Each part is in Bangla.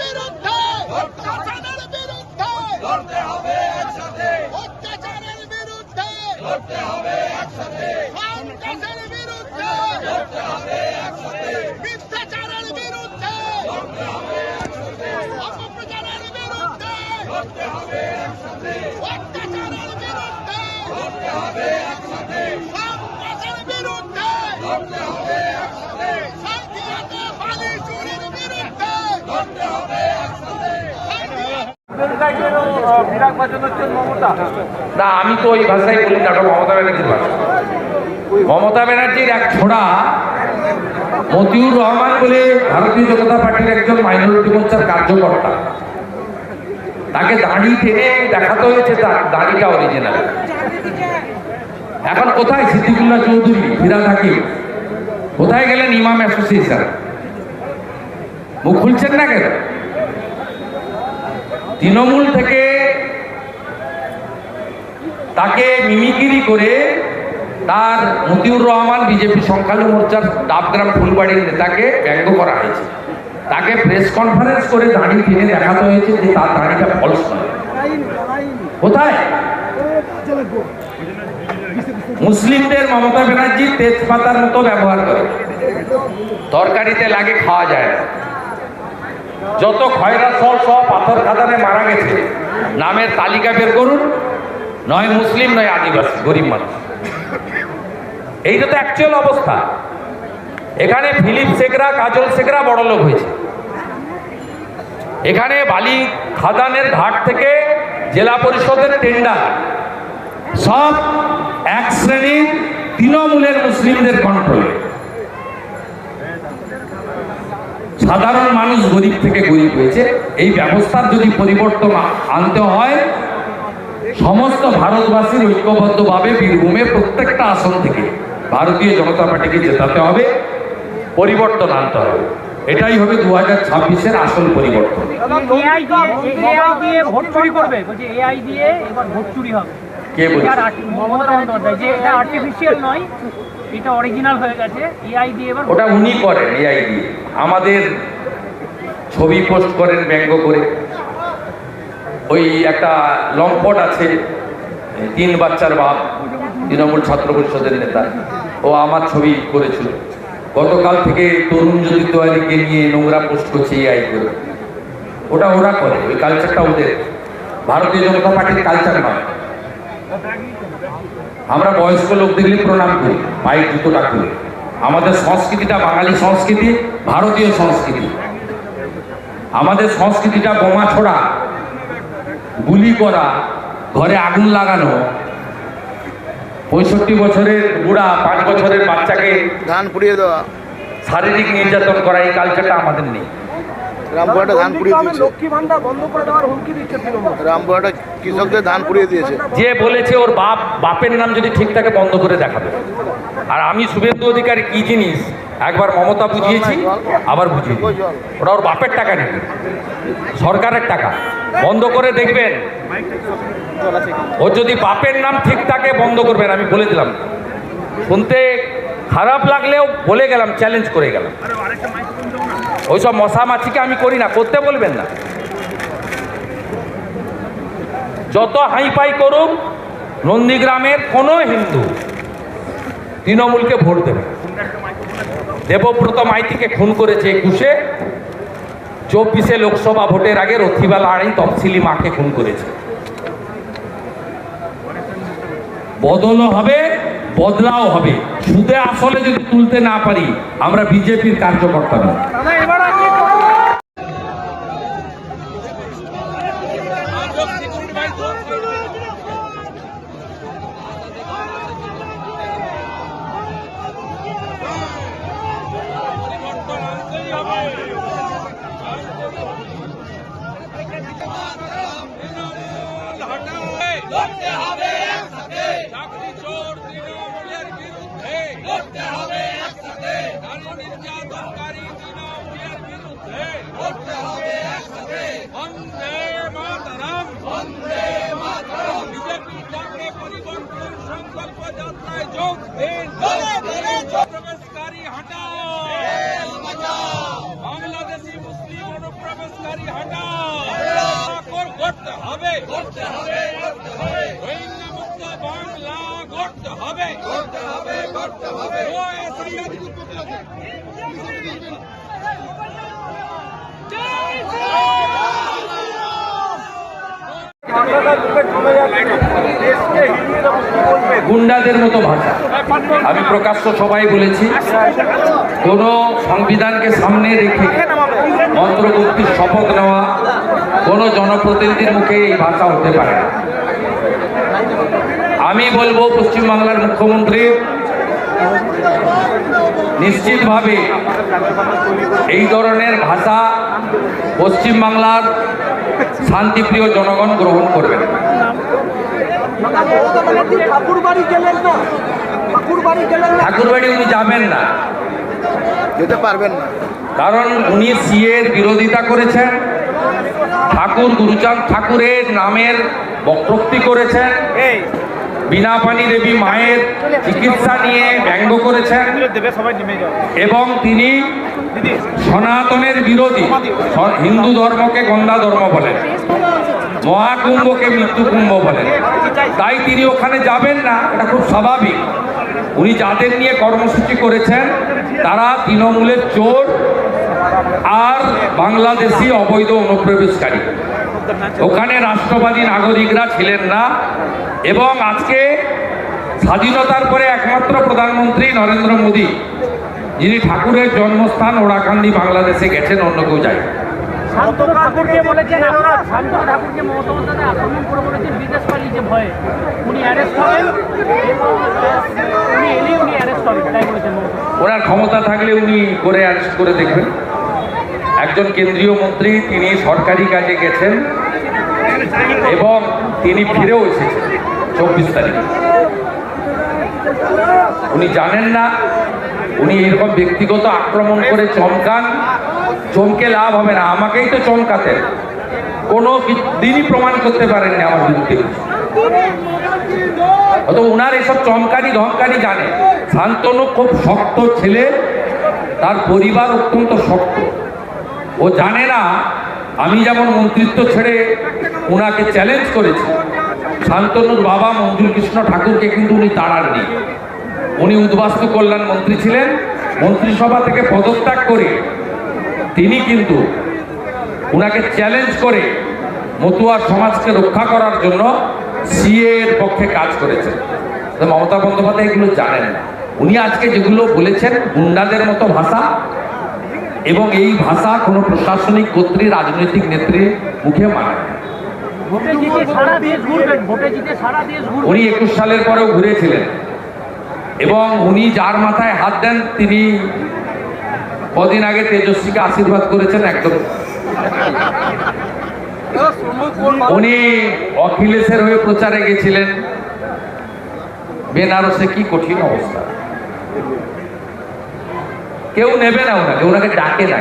বিরুদ্ধে অত্যাচারের বিরুদ্ধে লড়তে হবে একসাথে অত্যাচারের বিরুদ্ধে লড়তে হবে একসাথে সন্ত্রাসের বিরুদ্ধে লড়তে হবে একসাথে মিথ্যাচারের বিরুদ্ধে অপপ্রচারের বিরুদ্ধে লড়তে হবে একসাথে অত্যাচারের বিরুদ্ধে লড়তে হবে একসাথে সন্ত্রাসের বিরুদ্ধে লড়তে হবে একসাথে শান্তিতে বালি চুরির বিরুদ্ধে লড়তে হবে একসাথে না, আমি তো ওই ভাষাই বলি না মমতা ব্যানার্জির ভাষা। মমতা ব্যানার্জির এক ছোড়া মতিউর রহমান বলে ভারতীয় জনতা পার্টির একজন মাইনরিটি মোর্চার কার্যকর্তা। তাকে দাড়ি টেনে দেখাতে হয়েছে তার দাড়িটা অরিজিনাল এখন কোথায় সিদ্দিকুল্লাহ চৌধুরী, ফিরাদ হাকিম? কোথায় গেলেন ইমাম অ্যাসোসিয়েশন? মুখ খুলছেন না কেন? তৃণমূল থেকে তাকে মিমিকিরি করে তার মতিউর রহমান বিজেপি সংখ্যালঘু মোর্চার ডাবগ্রাম ফুলবাড়ির নেতাকে ব্যঙ্গ করা হয়েছে। তাকে প্রেস কনফারেন্স করে দাঁড়িয়ে টেনে দেখাতে হয়েছে যে তার দাঁড়িটা ফলস কোথায়? মুসলিমদের মমতা ব্যানার্জি তেজপাতার মতো ব্যবহার করে। তরকারিতে লাগে খাওয়া যায় না। যত খয়রা সহ পাথর খাদানে মারা গেছে। নামের তালিকা বের করুন। নয় মুসলিম, নয় আদিবাসী, গরিব মানুষ। এইটা তো অ্যাকচুয়াল অবস্থা। এখানে ফিলিপ শেখরা কাজল শেখরা বড় লোক হয়েছে। এখানে বালি খাদানের ঘাট থেকে জেলা পরিষদের টেন্ডার সব এক শ্রেণির তৃণমূলের মুসলিমদের কন্ট্রোলে সাধারণ মানুষ গরিব থেকে গরিব হয়েছে এই ব্যবস্থার যদি পরিবর্তন আনতে হয় সমস্ত ভারতবাসীর ঐক্যবদ্ধভাবে বীরভূমে প্রত্যেকটা আসন থেকে ভারতীয় জনতা পার্টিকে জেতাতে হবে পরিবর্তন আনতে হবে। এটাই হবে দু হাজার ছাব্বিশের আসল পরিবর্তন। এআই দিয়ে এআই দিয়ে ভোট চুরি করবে বলছে? এআই দিয়ে এবার ভোট চুরি হবে কে বলছে? এটা অরিজিনাল হয়ে গেছে এআই দিয়ে এবার ওটা উনি করেন এআই দিয়ে আমাদের ছবি পোস্ট করেন, ব্যঙ্গ করে। ওই একটা লম্পট আছে, তিন বাচ্চার বাপ, তৃণমূল ছাত্র পরিষদের নেতা। ও আমার ছবি করেছিল। গতকাল থেকে তরুণ জ্যোতি তোয়ারিকে নিয়ে নোংরা পোস্ট করছে এআই করে। ওটা ওরা করে, ওই কালচারটা ওদের। ভারতীয় জনতা পার্টির কালচার নয়। আমরা বয়স্ক লোক দেখলে প্রণাম করি পায়ের জুতোটা করি আমাদের সংস্কৃতিটা বাঙালি সংস্কৃতি ভারতীয় সংস্কৃতি। আমাদের সংস্কৃতিটা বোমা ছোড়া গুলি করা ঘরে আগুন লাগানো। পঁয়ষট্টি বছরের বুড়া পাঁচ বছরের বাচ্চাকে ধান পুড়িয়ে দেওয়া। শারীরিক নির্যাতন করা এই কালচারটা আমাদের নেই। রামপুরহাটে ধান পুড়িয়ে দিয়েছে। লক্ষ্মী ভান্ডার বন্ধ করে দেওয়ার হুমকি দিচ্ছে তৃণমূল। রামপুরহাটে কৃষকদের ধান পুড়িয়ে দিয়েছে। যে বলেছে ওর বাপ বাপের নাম যদি ঠিক থাকে বন্ধ করে দেখাবে। আর আমি শুভেন্দু অধিকারী কি জিনিস? একবার মমতা বুঝিয়েছি আবার বুঝিয়ে দিই। ওটা ওর বাপের টাকা নেই সরকারের টাকা। বন্ধ করে দেখবেন। ওর যদি বাপের নাম ঠিক থাকে বন্ধ করবেন। আমি বলে দিলাম। শুনতে খারাপ লাগলেও বলে গেলাম চ্যালেঞ্জ করে গেলাম। ওইসব মশা মাছিকে আমি করি না, করতে বলবেন না। যত হাইপাই করুক নন্দীগ্রামের কোনো হিন্দু তৃণমূলকে ভোট দেবে। দেবব্রত মাইতিকে খুন করেছে একুশে। চব্বিশে লোকসভা ভোটের আগে রথিবালা আড়াই তফসিলি মাকে খুন করেছে। বদলও হবে, বদলাও হবে। সুদে আসলে যদি তুলতে না পারি, আমরা বিজেপির কার্যকর্তা নই এবার আজকে লড়তে হবে একসাথে চাকরি চোর তৃণমূলের বিরুদ্ধে লড়তে হবে একসাথে নারী নির্যাতনকারী তৃণমূলের বিরুদ্ধে লড়তে হবে একসাথে বন্দে মাতরম বন্দে মাতরম বিজেপি ডাকে পরিবর্তন সংকল্প যাত্রায় যোগ দিন প্রবেশকারী হটাও বাংলাদেশি মুসলিম অনুপ্রবেশ অনুপ্রবেশকারী হটাও বাংলা কর- করতে হবে করতে হবে করতে হবে রোহিঙ্গা মুক্ত বাংলা করতে হবে করতে হবে করতে হবে গুন্ডাদের মতো ভাষা। আমি প্রকাশ্য সবাই বলেছি কোন সংবিধানকে সামনে রেখে মন্ত্রমুক্তির শপথ নেওয়া কোনো জনপ্রতিনিধির মুখে এই ভাষা হতে পারে না। আমি বলব পশ্চিমবাংলার মুখ্যমন্ত্রী নিশ্চিতভাবে এই ধরনের ভাষা পশ্চিমবাংলার শান্তিপ্রিয় জনগণ গ্রহণ করবেন ঠাকুরবাড়ি উনি যাবেন না। যেতে পারবেন না। কারণ উনি সিএর বিরোধিতা করেছেন। ঠাকুর গুরুচাঁদ ঠাকুরের নামের বক্রোক্তি করেছেন। বিনা পানি দেবী মায়ের চিকিৎসা নিয়ে ব্যঙ্গ করেছেন এবং তিনি সনাতনের বিরোধী হিন্দু ধর্মকে গন্দা ধর্ম বলেন, মহাকুম্ভকে মৃত্যু কুম্ভ বলেন। তাই তিনি ওখানে যাবেন না, এটা খুব স্বাভাবিক। উনি যাদের নিয়ে কর্মসূচি করেছেন, তারা তৃণমূলের চোর আর বাংলাদেশি অবৈধ অনুপ্রবেশকারী। ওখানে রাষ্ট্রবাদী নাগরিকরা ছিলেন না এবং আজকে স্বাধীনতার পরে একমাত্র প্রধানমন্ত্রী নরেন্দ্র মোদী যিনি ঠাকুরের জন্মস্থান ওড়াকান্দি বাংলাদেশে গেছেন অন্য কেউ যায় মমতা ওনার ক্ষমতা থাকলে উনি করে অ্যারেস্ট করে দেখবেন। একজন কেন্দ্রীয় মন্ত্রী, তিনি সরকারি কাজে গেছেন এবং তিনি ফিরেও এসেছেন চব্বিশ তারিখে। উনি জানেন না, উনি এরকম ব্যক্তিগত আক্রমণ করে চমকান, চমকে লাভ হবে না, আমাকেই তো চমকাতেন। কোনো দিনই প্রমাণ করতে পারেননি আমার বিরুদ্ধে। অত ওনার এসব চমকানি ধমকানি জানে। শান্তনু খুব শক্ত ছেলে, তার পরিবার অত্যন্ত শক্ত। ও জানে না, আমি যেমন মন্ত্রিত্ব ছেড়ে ওনাকে চ্যালেঞ্জ করেছি। শান্তনুর বাবা মঞ্জুর কৃষ্ণ ঠাকুরকে কিন্তু উনি তাড়াননি উনি উদ্বাস্তু কল্যাণ মন্ত্রী ছিলেন। মন্ত্রিসভা থেকে পদত্যাগ করে তিনি কিন্তু ওনাকে চ্যালেঞ্জ করে মতুয়া সমাজকে রক্ষা করার জন্য সিএ এর পক্ষে কাজ করেছেন। মমতা বন্দ্যোপাধ্যায় এগুলো জানেন না। উনি আজকে যেগুলো বলেছেন, গুন্ডাদের মতো ভাষা এবং এই ভাষা কোনো প্রশাসনিক কর্তৃ রাজনৈতিক নেত্রীর মুখে মানে উনি একুশ সালের পরেও ঘুরেছিলেন। এবং উনি যার মাথায় হাত দেন তিনি কদিন আগে তেজস্বীকে আশীর্বাদ করেছেন একদম। উনি অখিলেশের হয়ে প্রচারে গেছিলেন। বেনারসে কি কঠিন অবস্থা। কেউ নেবে না ওনাকে ওনাকে ডাকে কেউ।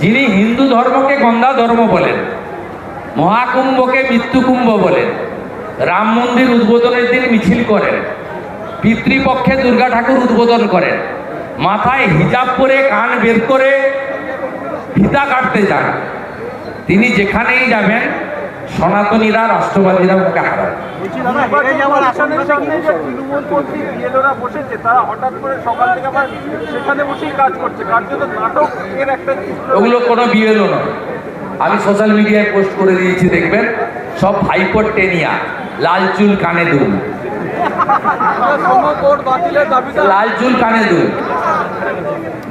যিনি হিন্দু ধর্মকে গঙ্গা ধর্ম বলেন, মহাকুম্ভকে মৃত্যুকুম্ভ বলেন, রাম মন্দির উদ্বোধনের দিন মিছিল করেন, পিতৃপক্ষে দুর্গা ঠাকুর উদ্বোধন করেন, মাথায় হিজাব করে কান বের করে ফিতা কাটতে যান তিনি যেখানেই যাবেন সনাতনীরা রাষ্ট্রবাদীরা মুখে হারান যাওয়ার আসনের সামনে যে তৃণমূলপন্থী বিএলওরা বসেছে তারা হঠাৎ করে সকাল থেকে আবার সেখানে বসেই কাজ করছে। কার্যত নাটক এর একটা ওগুলো কোনো বিএলও নয়। আমি সোশ্যাল মিডিয়ায় পোস্ট করে দিয়েছি দেখবেন? সব হাইপোর টেনিয়া লাল চুল কানে দুল। লাল চুল কানে দুল।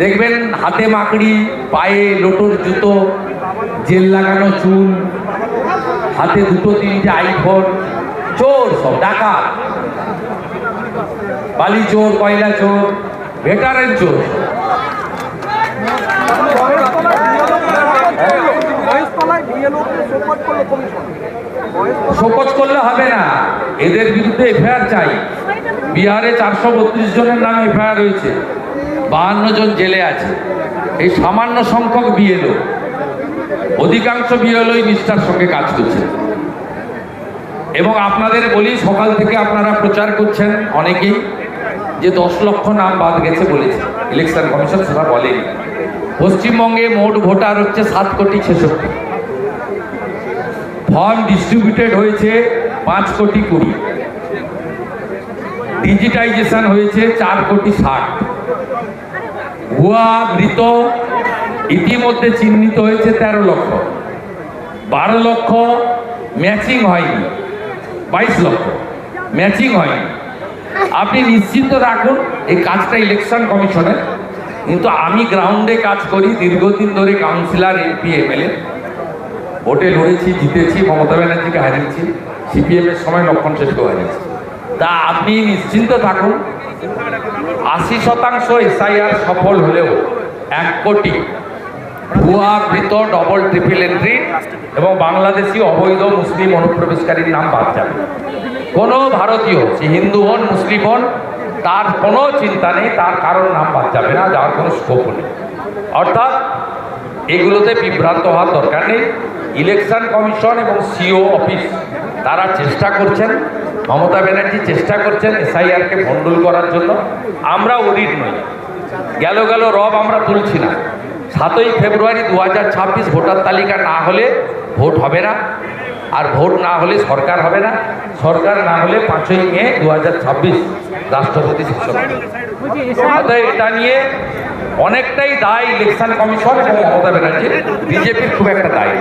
দেখবেন হাতে মাকড়ি পায়ে লোটোর জুতো জেল লাগানো চুল। হাতে দুটো তিনটে আইফোন চোর সব, ডাকাত। বালি চোর, কয়লা চোর ভেটারেন চোর। শোকজ করলে হবে না। এদের বিরুদ্ধে এফআইআর চাই। বিহারে চারশো বত্রিশ জনের নামে এফআইআর হয়েছে। বাহান্ন জন জেলে আছে। এই সামান্য সংখ্যক বিএলও। অধিকাংশ বিএলওই নিষ্ঠার সঙ্গে কাজ করছে এবং আপনাদের বলি, সকাল থেকে আপনারা প্রচার করছেন অনেকেই, যে দশ লক্ষ নাম বাদ গেছে বলেছে। ইলেকশন কমিশন সেটা বলেনি। পশ্চিমবঙ্গে মোট ভোটার হচ্ছে সাত কোটি ছেষট্টি। ফর্ম ডিস্ট্রিবিউটেড হয়েছে পাঁচ কোটি কুড়ি। ডিজিটাইজেশন হয়েছে চার কোটি ষাট। ভুয়া, মৃত ইতিমধ্যে চিহ্নিত হয়েছে তেরো লক্ষ। বারো লক্ষ ম্যাচিং হয়নি। বাইশ লক্ষ ম্যাচিং হয়নি। আপনি নিশ্চিন্ত রাখুন, এই কাজটা ইলেকশন কমিশনের কিন্তু আমি গ্রাউন্ডে কাজ করি, দীর্ঘদিন ধরে কাউন্সিলর এমপি এমএলএ ভোটে লড়েছি, জিতেছি, মমতা ব্যানার্জিকে হারিয়েছি সিপিএম এর সময় লক্ষণ শেষকেও হারিয়েছি। তা আপনি নিশ্চিন্ত থাকুন, আশি শতাংশ এসআইআর সফল হলেও এক কোটি ভুয়া কৃত ডবল ট্রিপল এন্ট্রি এবং বাংলাদেশি অবৈধ মুসলিম অনুপ্রবেশকারীর নাম বাদ যাবে। কোনো ভারতীয়, সে হিন্দু হন, মুসলিম হন, তার কোনো চিন্তা নেই, তার কারণ নাম বাদ যাবে না যাওয়ার কোনো স্কোপ নেই। অর্থাৎ এগুলোতে বিভ্রান্ত হওয়ার দরকার নেই। ইলেকশন কমিশন এবং সিও অফিস তারা চেষ্টা করছেন, মমতা ব্যানার্জি চেষ্টা করছেন এসআইআরকে ভণ্ডুল করার জন্য। আমরা অডিট নই। গেল গেল রব আমরা তুলছি না। সাতই ফেব্রুয়ারি দু হাজার ছাব্বিশ ভোটার তালিকা না হলে ভোট হবে না। আর ভোট না হলে সরকার হবে না। সরকার না হলে পাঁচই মে দু হাজার ছাব্বিশ রাষ্ট্রপতি অতএব এটা নিয়ে অনেকটাই দায় ইলেকশন কমিশন এবং মমতা ব্যানার্জি বিজেপির খুব একটা দায়।